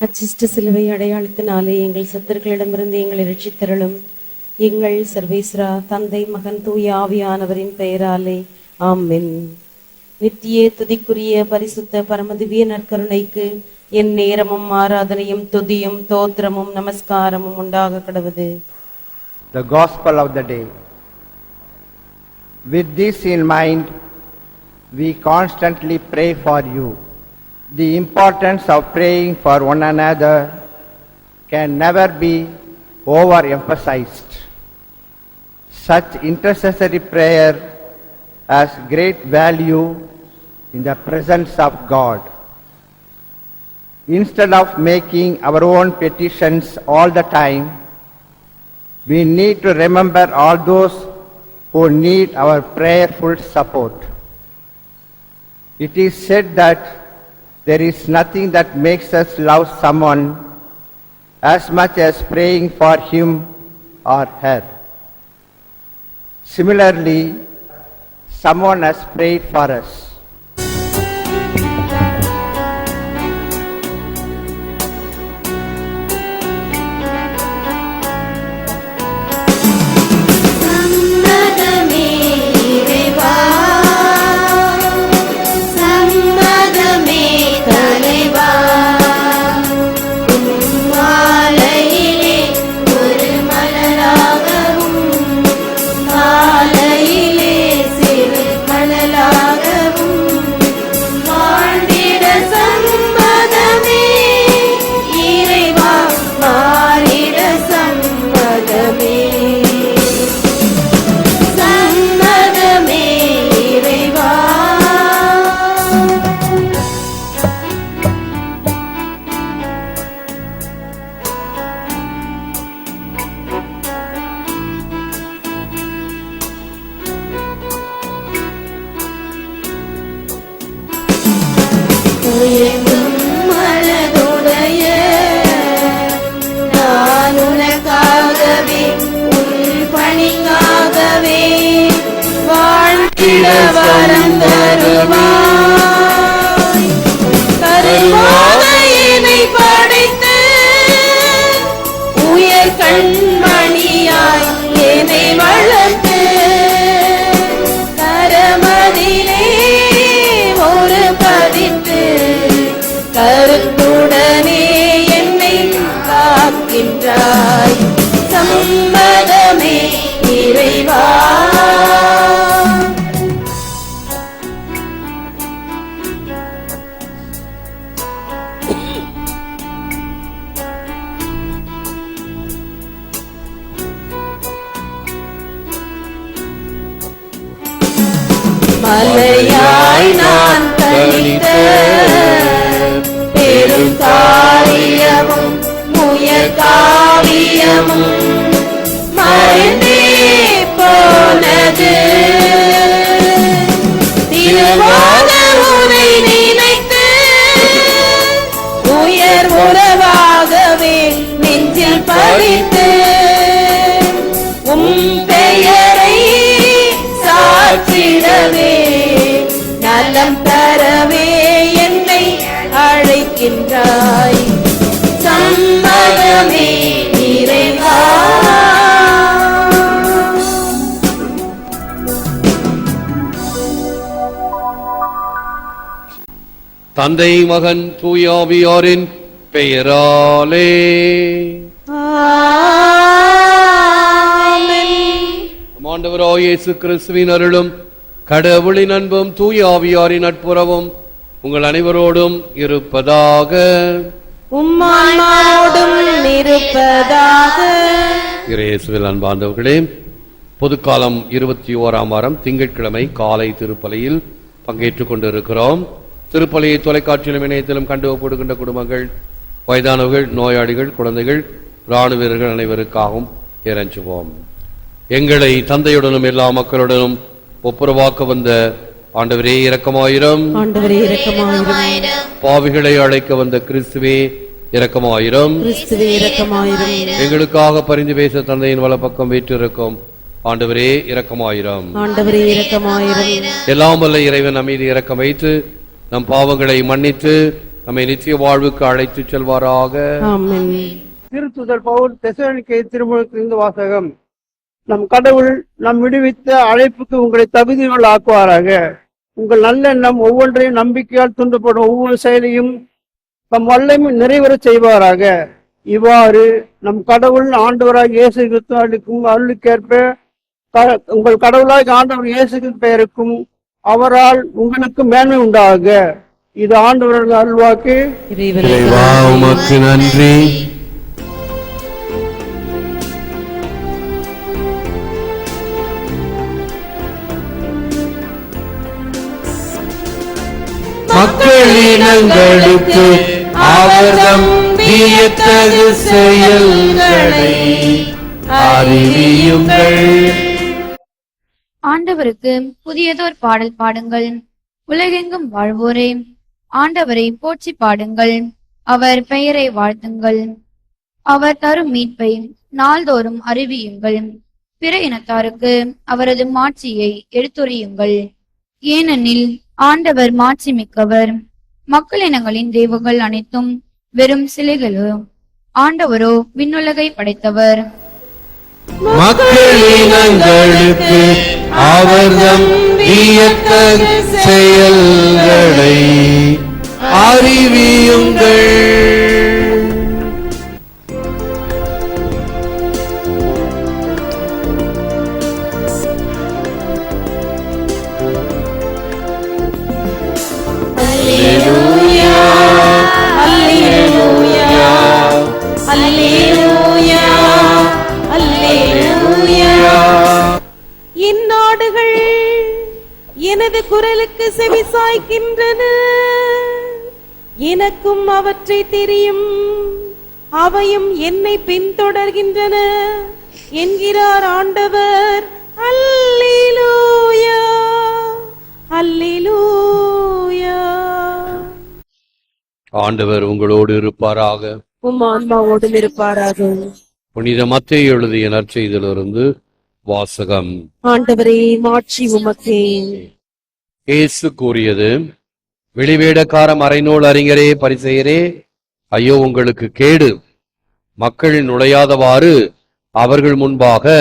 அச்சிஷ்ட சிலுவை அடையாளத்தினாலே எங்கள் சத்துருக்களிடமிருந்து எங்களை ரட்சித்தருளும் எங்கள் சர்வேஸ்வரா தந்தை மகன் தூய ஆவியானவரின் பெயராலே ஆமென் நித்திய துதிக்குரிய பரிசுத்த பரமதிவிய நற்கருணைக்கு என் நேரமும் ஆராதனையும் துதியும் தோத்திரமும் நமஸ்காரமும் உண்டாக கடவுது the gospel of the day. With this in mind, we constantly pray for you. The importance of praying for one another can never be overemphasized. Such intercessory prayer has great value in the presence of God. Instead of making our own petitions all the time, we need to remember all those who need our prayerful support. It is said that there is nothing that makes us love someone as much as praying for him or her. Similarly, someone has prayed for us. மலையாய் நான் தனித்த பெரும் காரியமும் முயற் காவியமும் மறந்தே போனது. திருவாத உனை நினைத்து உயர் உறவாகவே நெஞ்சில் படித்து சாற்றிடவே நலம் தரவே என்னை அழைக்கின்றாய். சம்மதமே இறைவா. தந்தை மகன் தூயாவியாரின் பெயராலே. ஆண்டவராய் இயேசு கிறிஸ்துவின் அருளும் கடவுளின் அன்பும் தூயாவியாரின் நட்புறவும் உங்கள் அனைவரோடும் இருப்பதாக. இருப்பதாக. இயேசுவில் அன்பார்ந்தவர்களே பொதுக்காலம் இருபத்தி ஓராம் வாரம் திங்கட்கிழமை காலை திருப்பலியில் பங்கேற்றுக் கொண்டிருக்கிறோம். திருப்பலியை தொலைக்காட்சியிலும் இணையத்திலும் கண்டு ஒப்படுகின்ற குடும்பங்கள் வயதானவர்கள் நோயாளிகள் குழந்தைகள் ராணுவ வீரர்கள் அனைவருக்காகவும் இறைஞ்சுவோம். எங்களை தந்தையுடனும் எல்லா மக்களுடனும் ஒப்புரவாக்க வந்த ஆண்டவரே இரக்கமாயிரம். ஆண்டவரே இரக்கமாயிரும். பாவிகளை அழைக்க வந்த கிறிஸ்துவே இரக்கமாயிரம். கிறிஸ்துவே இரக்கமாயிரும். எங்களுக்காக பரிந்து பேச தந்தையின் வலப்பக்கம் வீற்றிருக்கும் ஆண்டவரே இரக்கமாயிரம். ஆண்டவரே இரக்கமாயிரும். எல்லாம் வல்ல இறைவன் நம் மீது இரக்கம் வைத்து நம் பாவங்களை மன்னித்து நம்மை நித்திய வாழ்வுக்கு அழைத்துச் செல்வாராக. ஆமென். திருத்துதர் பவுல் தெசலோனிக்கே திருமுகத்திலிருந்து வாசகம். நம் கடவுள் நம் விடுவித்த அழைப்புக்கு உங்களை தகுதிகள் ஆக்குவாராக உங்கள் நல்லெண்ணம் ஒவ்வொன்றையும் நம்பிக்கையால் துண்டப்படும் ஒவ்வொரு செயலையும் தம் வல்லமை நிறைவேறச் செய்வாராக. இவ்வாறு நம் கடவுள் ஆண்டவராக இயேசு கிறிஸ்து அளிக்கும் அருளுக்கேற்ப உங்கள் கடவுளாக ஆண்டவர் இயேசு பெயருக்கும் அவரால் உங்களுக்கு மேன்மை உண்டாக. இது ஆண்டவர்கள் அருள்வாக்கு. இறைவனை உமக்கு நன்றி. மக்களினங்களுக்கு அவர்தம் வியத்தகு செயல்களை அறிவியுங்கள். ஆண்டவருக்கு புதியதோர் பாடல் பாடுங்கள். உலகெங்கும் வாழ்வோரே ஆண்டவரை போற்றி பாடுங்கள். அவர் பெயரை வாழ்த்துங்கள். அவர் தரும் மீட்பை நாள்தோறும் அறிவியுங்கள். பிற இனத்தாருக்கு அவரது மாட்சியை எடுத்துரையுங்கள். ஏனெனில் ஆண்டவர் மாட்சி மிக்கவர் மக்களினங்களின் தெய்வங்கள் அனைத்தும் வெறும் சிலைகளோ ஆண்டவரோ விண்ணுலகை படைத்தவர். மக்களினங்களுக்கு அவர்தம் செயல்களை அறிவியுங்கள். எனது குரலுக்கு செவி சாய்க்கின்றன. எனக்கும் அவற்றை தெரியும். அவையும் என்னை பின்தொடர்கின்றன. என்கிறார் ஆண்டவர் அல்லேலூயா அல்லேலூயா. ஆண்டவர் உங்களோடு இருப்பாராக. உம் ஆன்மாவோடும் இருப்பாராக. புனித மத்தேயு எழுதிய நற்செய்தியிலிருந்து வாசகம். ஆண்டவரே மாட்சி உமக்கே. இயேசு கூறியது வெளிவேடக்கார மறைநூல் அறிஞரே பரிசெயரே ஐயோ உங்களுக்கு கேடு. மக்கள் நுழையாதவாறு அவர்கள் முன்பாக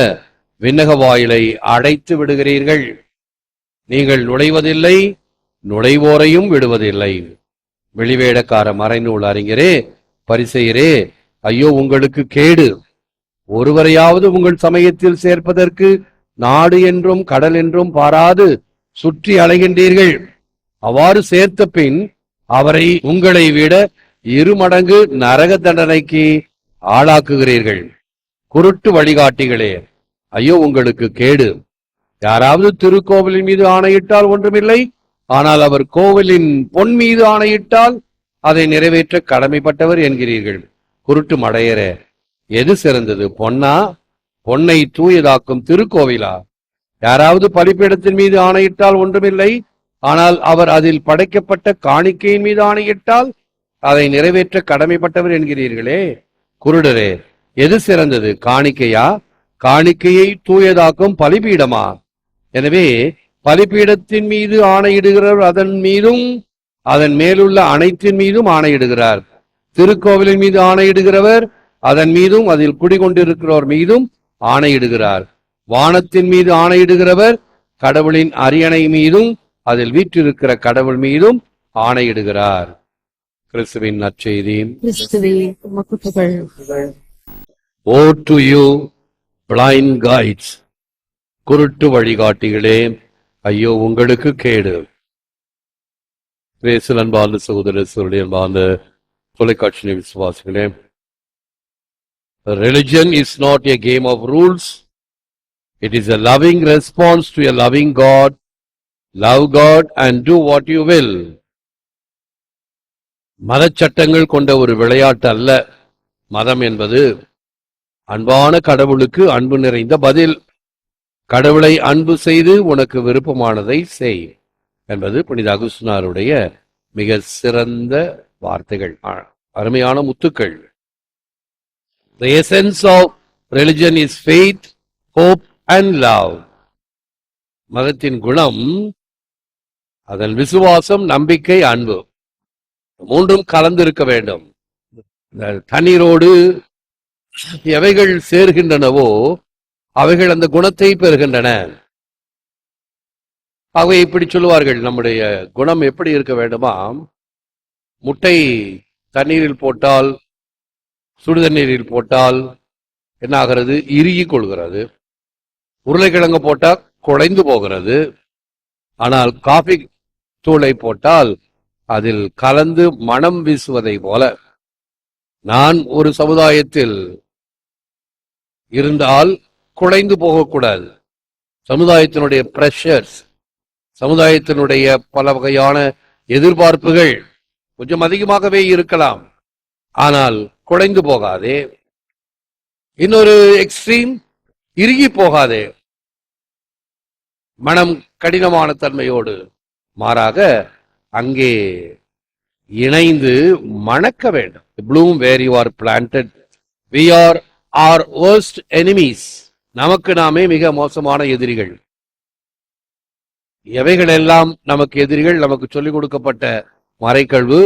விண்ணக வாயிலை அடைத்து விடுகிறீர்கள். நீங்கள் நுழைவதில்லை நுழைவோரையும் விடுவதில்லை. வெளிவேடக்கார மறைநூல் அறிஞரே பரிசெயரே ஐயோ உங்களுக்கு கேடு. ஒருவரையாவது உங்கள் சமயத்தில் சேர்ப்பதற்கு நாடு என்றும் கடல் என்றும் பாராது. சுற்றி அலைகின்றீர்கள். அவ்வாறு சேர்த்த பின் அவரை உங்களை விட இருமடங்கு நரக தண்டனைக்கு ஆளாக்குகிறீர்கள். குருட்டு வழிகாட்டிகளே ஐயோ உங்களுக்கு கேடு. யாராவது திருக்கோவிலின் மீது ஆணையிட்டால் ஒன்றுமில்லை. ஆனால் அவர் கோவிலின் பொன் மீது ஆணையிட்டால் அதை நிறைவேற்ற கடமைப்பட்டவர் என்கிறீர்கள். குருட்டு மடையரே எது சிறந்தது பொன்னா? பொன்னை தூயதாக்கும் திருக்கோவிலா? யாராவது பலிப்பீடத்தின் மீது ஆணையிட்டால் ஒன்றுமில்லை. ஆனால் அவர் அதில் படைக்கப்பட்ட காணிக்கையின் மீது ஆணையிட்டால் அதை நிறைவேற்ற கடமைப்பட்டவர் என்கிறீர்களே. குருடரே எது சிறந்தது? காணிக்கையா? காணிக்கையை தூயதாக்கும் பலிபீடமா? எனவே பலிபீடத்தின் மீது ஆணையிடுகிறவர் அதன் மீதும் அதன் மேலுள்ள அனைத்தின் மீதும் ஆணையிடுகிறார். திருக்கோவிலின் மீது ஆணையிடுகிறவர் அதன் மீதும் அதில் குடிகொண்டிருக்கிறோர் மீதும் ஆணையிடுகிறார். வானத்தின் மீது ஆணையிடுகிறவர் கடவுளின் அரியணை மீதும் அதில் வீற்றிருக்கிற கடவுள் மீதும் ஆணையிடுகிறார். கிறிஸ்துவின் நற்செய்தி. Woe to you blind guides குருட்டு வழிகாட்டிகளே ஐயோ உங்களுக்கு கேடு. கிரேசல் அன்பார்ந்த சகோதர சகோதரி அன்பார்ந்த தொலைக்காட்சி விசுவாசிகளே Religion is not a game of rules. It is a loving response to a loving God. Love God and do what you will. மதச்சட்டங்கள் கொண்ட ஒரு விளையாட்டு அல்ல மதம் என்பது அன்பான கடவுளுக்கு அன்பு நிறைந்த பதில் கடவுளை அன்பு செய்து உனக்கு விருப்பமானதை செய் என்பது புனித அகுஸ்னாருடைய மிக சிறந்த வார்த்தைகள் அருமையான முத்துக்கள் The essence of religion is faith, hope and love மதத்தின் குணம் அதன் விசுவாசம் நம்பிக்கை அன்பு. மூன்றும் கலந்து இருக்க வேண்டும். இந்த தண்ணீரோடு எவைகள் சேர்கின்றனவோ அவைகள் அந்த குணத்தை பெறுகின்றன. ஆகவே இப்படி சொல்லுவார்கள் நம்முடைய குணம் எப்படி இருக்க வேண்டுமா? முட்டை தண்ணீரில் போட்டால் சுடுதண்ணீரில் போட்டால் என்ன ஆகிறது இறுகி கொள்கிறது. உருளைக்கிழங்கு போட்டால் குழைந்து போகிறது. ஆனால் காஃபி தூளை போட்டால் அதில் கலந்து மனம் வீசுவதை போல. நான் ஒரு சமுதாயத்தில் இருந்தால் குழைந்து போகக்கூடாது. சமுதாயத்தினுடைய ப்ரெஷர்ஸ் சமுதாயத்தினுடைய பல வகையான எதிர்பார்ப்புகள் கொஞ்சம் அதிகமாகவே இருக்கலாம். ஆனால் குழைந்து போகாதே. இன்னொரு எக்ஸ்ட்ரீம் இறுகி போகாதே. மனம் கடினமான தன்மையோடு மாறாக அங்கே இணைந்து மணக்க வேண்டும். Bloom where you are planted we are our worst enemies நமக்கு நாமே மிக மோசமான எதிரிகள். எவைகளெல்லாம் நமக்கு எதிரிகள்? நமக்கு சொல்லிக் கொடுக்கப்பட்ட மறைக்கல்வு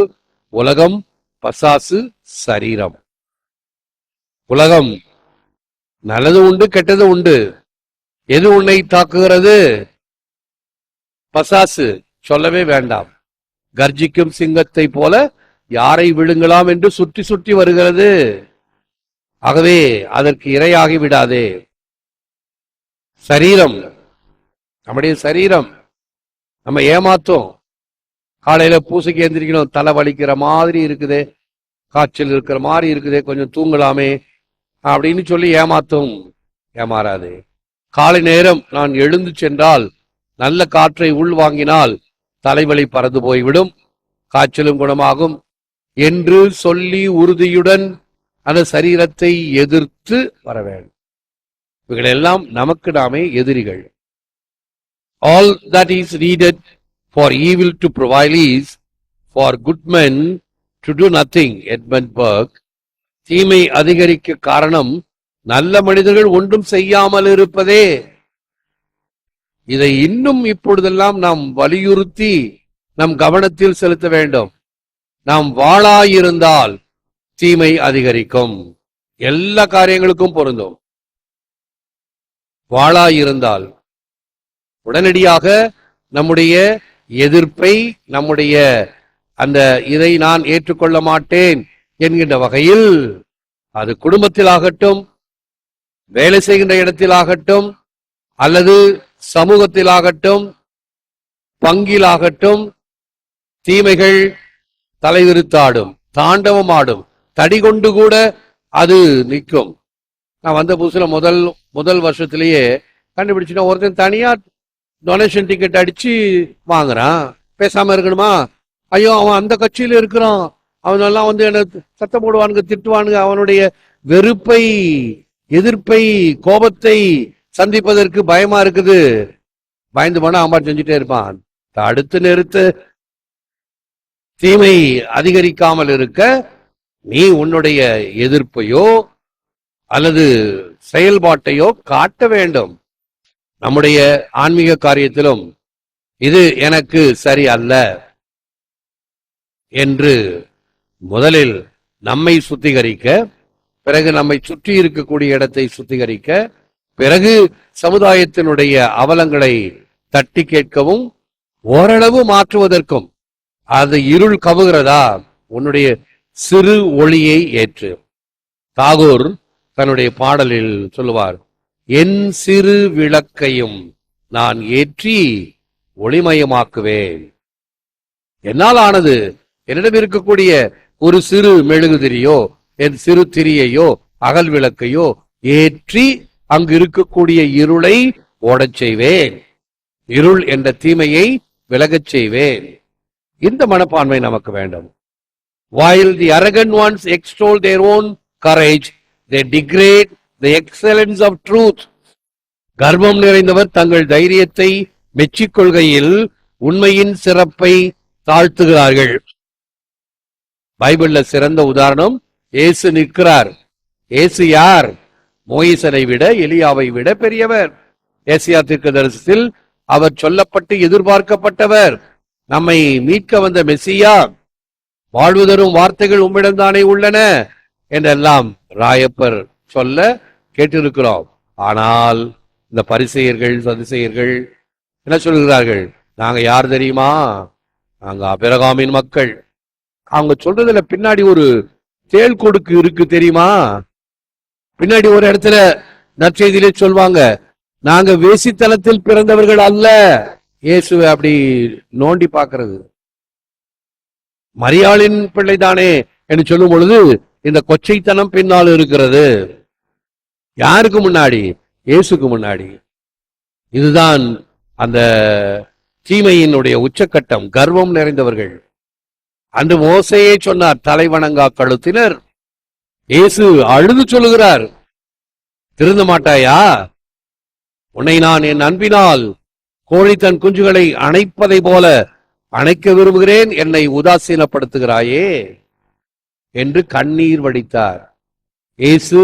உலகம் பசாசு சரீரம். உலகம் நல்லது உண்டு கெட்டது உண்டு. எது உன்னை தாக்குகிறது? பசாசு. சொல்லவே வேண்டாம். கர்ஜிக்கும் சிங்கத்தை போல யாரை விழுங்கலாம் என்று சுற்றி சுற்றி வருகிறது? ஆகவே அதற்கு இரையாகி விடாதே. சரீரம். நம்முடைய சரீரம். நம்ம ஏமாத்தோம். காலையில பூசைக்கு எந்திரிக்கணும் தலை வலிக்கிற மாதிரி இருக்குதே. காய்ச்சல் இருக்கிற மாதிரி இருக்குதே. கொஞ்சம் தூங்கலாமே. அப்படின்னு சொல்லி ஏமாத்தும். ஏமாறாது. காலை நேரம் நான் எழுந்து சென்றால் நல்ல காற்றை உள் வாங்கினால் தலைவலி பறந்து போய்விடும். காய்ச்சலும் குணமாகும். என்று சொல்லி உறுதியுடன் அந்த சரீரத்தை எதிர்த்து வர வேண்டும். இவைகளெல்லாம் நமக்கு நாமே எதிரிகள். All that is needed for evil to prevail is for good men to do nothing Edmund Burke தீமை அதிகரிக்க காரணம் நல்ல மனிதர்கள் ஒன்றும் செய்யாமல் இருப்பதே. இதை இன்னும் இப்பொழுதெல்லாம் நாம் வலியுறுத்தி நம் கவனத்தில் செலுத்த வேண்டும். நாம் வாழாயிருந்தால் தீமை அதிகரிக்கும். எல்லா காரியங்களுக்கும் பொருந்தும். வாழாயிருந்தால் உடனடியாக நம்முடைய எதிர்ப்பை நம்முடைய அந்த இதை நான் ஏற்றுக்கொள்ள மாட்டேன். என்கின்ற வகையில் அது குடும்பத்திலாகட்டும் வேலை செய்கின்ற இடத்திலாகட்டும் அல்லது சமூகத்திலாகட்டும் பங்கிலாகட்டும் தீமைகள் தலைவிரித்தாடும் தாண்டவமாடும் தடி கொண்டு கூட அது நிற்கும். நான் வந்த புதுசுல முதல் முதல் வருஷத்திலேயே கண்டுபிடிச்சுட்டேன். ஒருத்தன் தனியா டொனேஷன் டிக்கெட் அடிச்சு வாங்குறான். பேசாம இருக்கணுமா? ஐயோ அவன் அந்த கட்சியில இருக்கிறான். அவனெல்லாம் வந்து என்ன சத்தம் போடுவானுங்க திட்டுவானுங்க. அவனுடைய வெறுப்பை எதிர்ப்பை கோபத்தை சந்திப்பதற்கு பயமா இருக்குது. பயந்து போனா அம்மா செஞ்சுட்டே இருப்பான். தடுத்து நிறுத்து. தீமை அதிகரிக்காமல் இருக்க நீ உன்னுடைய எதிர்ப்பையோ அல்லது செயல்பாட்டையோ காட்ட வேண்டும். நம்முடைய ஆன்மீக காரியத்திலும் இது எனக்கு சரி அல்ல என்று முதலில் நம்மை சுத்திகரிக்க பிறகு நம்மை சுற்றி இருக்கக்கூடிய இடத்தை சுத்திகரிக்க பிறகு சமுதாயத்தினுடைய அவலங்களை தட்டி கேட்கவும் ஓரளவு மாற்றுவதற்கும் அது இருள் கவுகிறதா? உன்னுடைய சிறு ஒளியை ஏற்று. தாகூர் தன்னுடைய பாடலில் சொல்லுவார் என் சிறு விளக்கையும் நான் ஏற்றி ஒளிமயமாக்குவேன். என்னால் ஆனது என்னிடம் இருக்கக்கூடிய ஒரு சிறு மெழுகுதிரியோ என் சிறு திரியையோ அகல் விளக்கையோ ஏற்றி அங்கு இருக்கக்கூடிய இருளை ஓடச் செய்வேன். இருள் என்ற தீமையை விலகச் செய்வேன். இந்த மனப்பான்மை நமக்கு வேண்டும். While the arrogant ones extol their own courage they degrade the excellence of truth. கர்வம் நிறைந்தவர் தங்கள் தைரியத்தை மெச்சிக்கொள்கையில் உண்மையின் சிறப்பை தாழ்த்துகிறார்கள். பைபிள்ல சிறந்த உதாரணம் ஏசு நிற்கிறார். ஏசு யார்? மோயிசனை விட எலியாவை விட பெரியவர். ஏசியா தீர்க்கதரிசனத்தில் அவர் சொல்லப்பட்டு எதிர்பார்க்கப்பட்டவர். நம்மை மீட்க வந்த மெஸ்ஸியா வாழ்வு தரும் வார்த்தைகள் உம்மிடம்தானே உள்ளன என்றெல்லாம் ராயப்பர் சொல்ல கேட்டிருக்கிறோம். ஆனால் இந்த பரிசெயர்கள் சதிசெயர்கள் என்ன சொல்கிறார்கள்? நாங்க யார் தெரியுமா? நாங்க அபிரகாமின் மக்கள். அவங்க சொல்றதுல பின்னாடி ஒரு தேள் கொடுக்கு இருக்கு தெரியுமா? பின்னாடி ஒரு இடத்துல நற்செய்தியிலே சொல்வாங்க நாங்க வேசித்தலத்தில் பிறந்தவர்கள் அல்ல. இயேசுவை அப்படி நோண்டி பார்க்கறது. மரியாளின் பிள்ளைதானே என்று சொல்லும் பொழுது இந்த கொச்சைத்தனம் பின்னால் இருக்கிறது. யாருக்கு முன்னாடி? இயேசுக்கு முன்னாடி. இதுதான் அந்த தீமையினுடைய உச்சக்கட்டம் கர்வம் நிறைந்தவர்கள். அன்று மோசையே சொன்னார் தலைவணங்கா கழுத்தினர். இயேசு அழுது சொல்லுகிறார் திருந்த மாட்டாயா? உன்னை நான் என் அன்பினால் கோழி தன் குஞ்சுகளை அணைப்பதை போல அணைக்க விரும்புகிறேன் என்னை உதாசீனப்படுத்துகிறாயே? என்று கண்ணீர் வடித்தார். இயேசு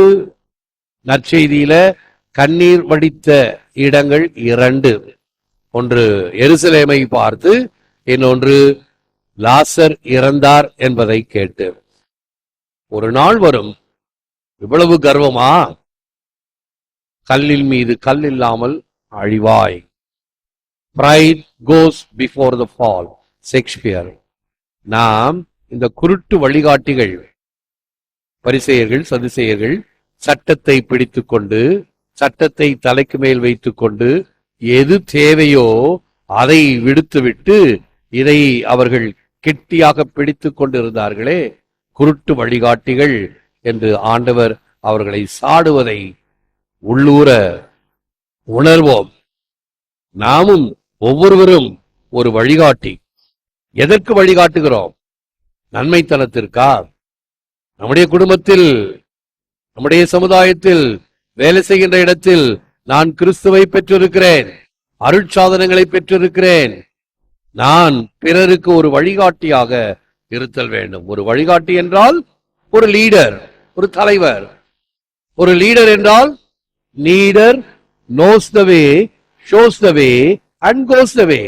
நற்செய்தியில கண்ணீர் வடித்த இடங்கள் இரண்டு. ஒன்று எருசலேமை பார்த்து இன்னொன்று லாசர் இறந்தார் என்பதை கேட்டு ஒரு நாள் வரும் இவ்வளவு கர்வமா? கல்லில் மீது கல் இல்லாமல் அழிவாய். Pride goes before the fall Shakespeare நாம் இந்த குருட்டு வழிகாட்டிகள் பரிசெயர்கள் சதுசெயர்கள் சட்டத்தை பிடித்துக்கொண்டு சட்டத்தை தலைக்கு மேல் வைத்துக்கொண்டு எது தேவையோ அதை விடுத்துவிட்டு இதை அவர்கள் கெட்டியாக பிடித்துக் கொண்டிருந்தார்களே குருட்டு வழிகாட்டிகள் என்று ஆண்டவர் அவர்களை சாடுவதை உள்ளூர உணர்வோம். நாமும் ஒவ்வொருவரும் ஒரு வழிகாட்டி. எதற்கு வழிகாட்டுகிறோம்? நன்மைத்தனத்திற்கா? நம்முடைய குடும்பத்தில் நம்முடைய சமுதாயத்தில் வேலை செய்கின்ற இடத்தில் நான் கிறிஸ்துவை பெற்றிருக்கிறேன் அருட்சாதனங்களை பெற்றிருக்கிறேன் நான் பிறருக்கு ஒரு வழிகாட்டியாக இருத்தல் வேண்டும். ஒரு வழிகாட்டி என்றால் ஒரு லீடர் ஒரு தலைவர். ஒரு லீடர் என்றால் leader knows the way shows the way and goes the way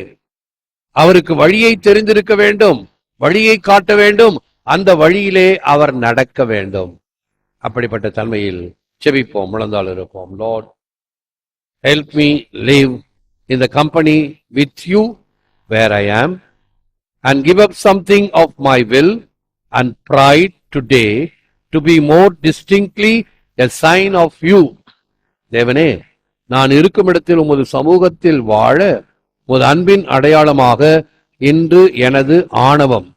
அவருக்கு வழியை தெரிந்திருக்க வேண்டும் வழியை காட்ட வேண்டும் அந்த வழியிலே அவர் நடக்க வேண்டும். அப்படிப்பட்ட தன்மையில் செபிப்போம் முழந்தால் இருப்போம். லார்ட் ஹெல்ப் மீ லீவ் இந்த company with you where I am and give up something of my will and pride today to be more distinctly a sign of you. தேவனே நான் இருக்கும் இடத்தில் உமது சமூகத்தில் வாழ உமது அன்பின் அடையாளமாக இன்று எனது ஆணவம்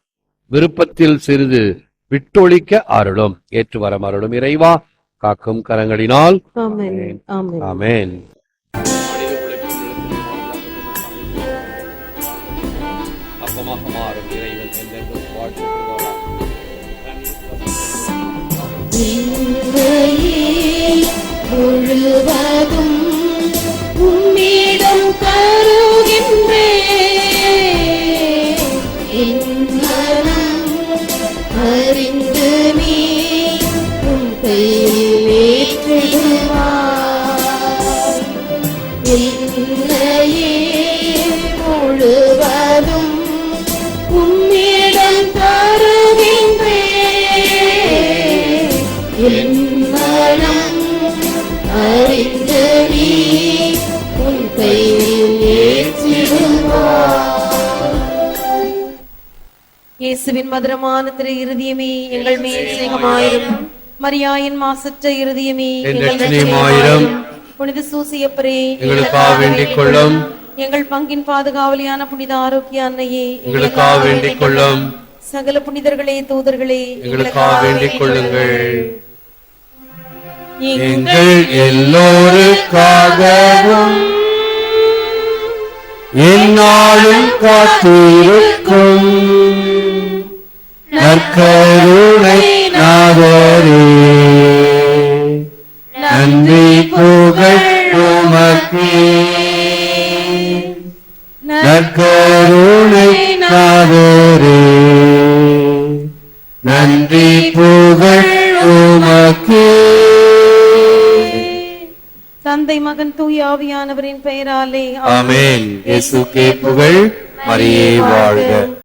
விருப்பத்தில் சிறிது விட்டொழிக்க அருளும். ஏற்று வரம் அருளும் இறைவா காக்கும் கரங்களினால். ஆமென். ஆமென் மாறும் இறைவன் என்றென்றும் வாழ்த்து முழுவதும் இயேசுவின் மதுரமான திரு இருதயமே எங்கள் மேல் சிநேகமாயிரும். மரியாயின் மாசற்ற இருதயமே எங்கள். புனித சூசியப்பரே எங்களுக்காக வேண்டிக் கொள்ளும். எங்கள் பங்கின் பாதுகாவலியான புனித ஆரோக்கிய அன்னையே எங்களுக்காக வேண்டிக் கொள்ளும். சகல புனிதர்களே தூதர்களே எங்களுக்காக வேண்டிக் கொள்ளுங்கள். எங்கள் எல்லோருக்காகவும் என்னாலும் காத்திருக்கும். நற்கருணை நாதரே. நன்றி புகழ் உமக்கே. நற்கருணை நாதரே. நன்றி புகழ் உமக்கே. தந்தை மகன் தூய ஆவியானவரின் பெயராலே ஆமென். இயேசுக்கே புகழ். மரியே வாழ்க.